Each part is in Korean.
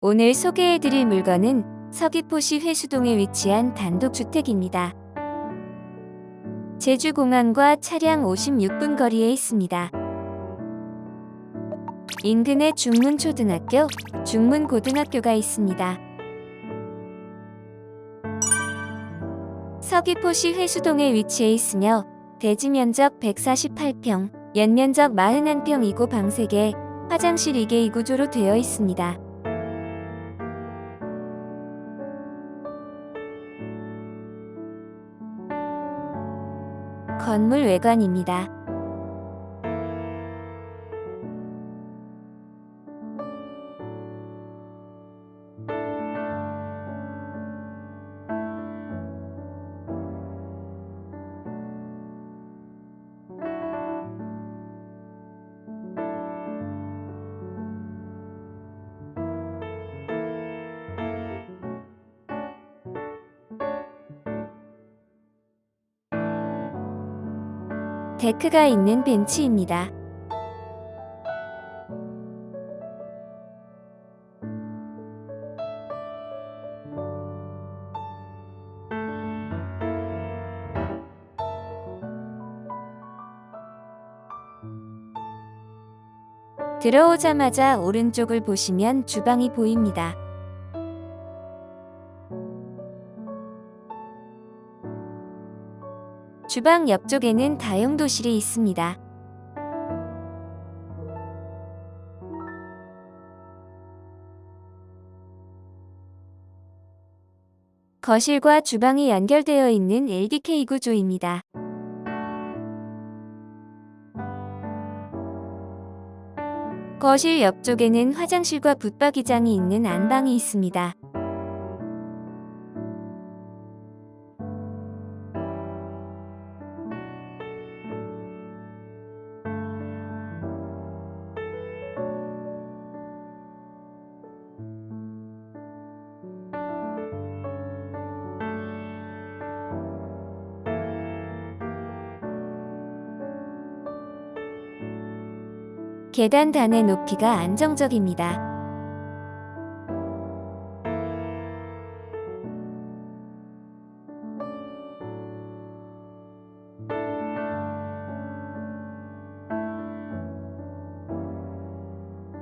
오늘 소개해드릴 물건은 서귀포시 회수동에 위치한 단독주택입니다. 제주공항과 차량 56분 거리에 있습니다. 인근에 중문초등학교, 중문고등학교가 있습니다. 서귀포시 회수동에 위치해 있으며 대지 면적 148평, 연면적 41평이고 방 3개, 화장실 2개 이 구조로 되어 있습니다. 건물 외관입니다. 데크가 있는 벤치입니다. 들어오자마자 오른쪽을 보시면 주방이 보입니다. 주방 옆쪽에는 다용도실이 있습니다. 거실과 주방이 연결되어 있는 LDK 구조입니다. 거실 옆쪽에는 화장실과 붙박이장이 있는 안방이 있습니다. 계단 단의 높이가 안정적입니다.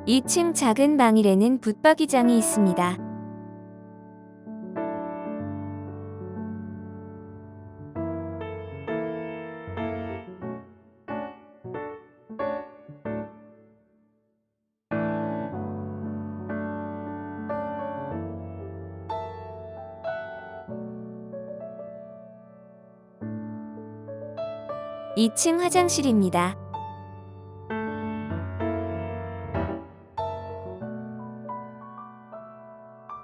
(2층) 작은 방일에는 붙박이장이 있습니다. (2층) 화장실입니다.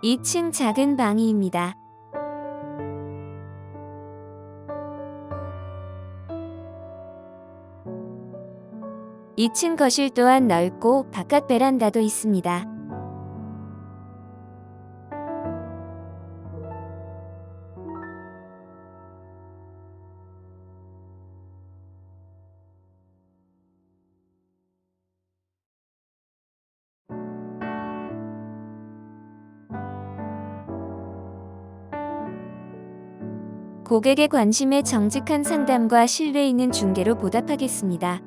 (2층) 작은 방이입니다. (2층) 거실 또한 넓고 바깥 베란다도 있습니다. 고객의 관심에 정직한 상담과 신뢰 있는 중개로 보답하겠습니다.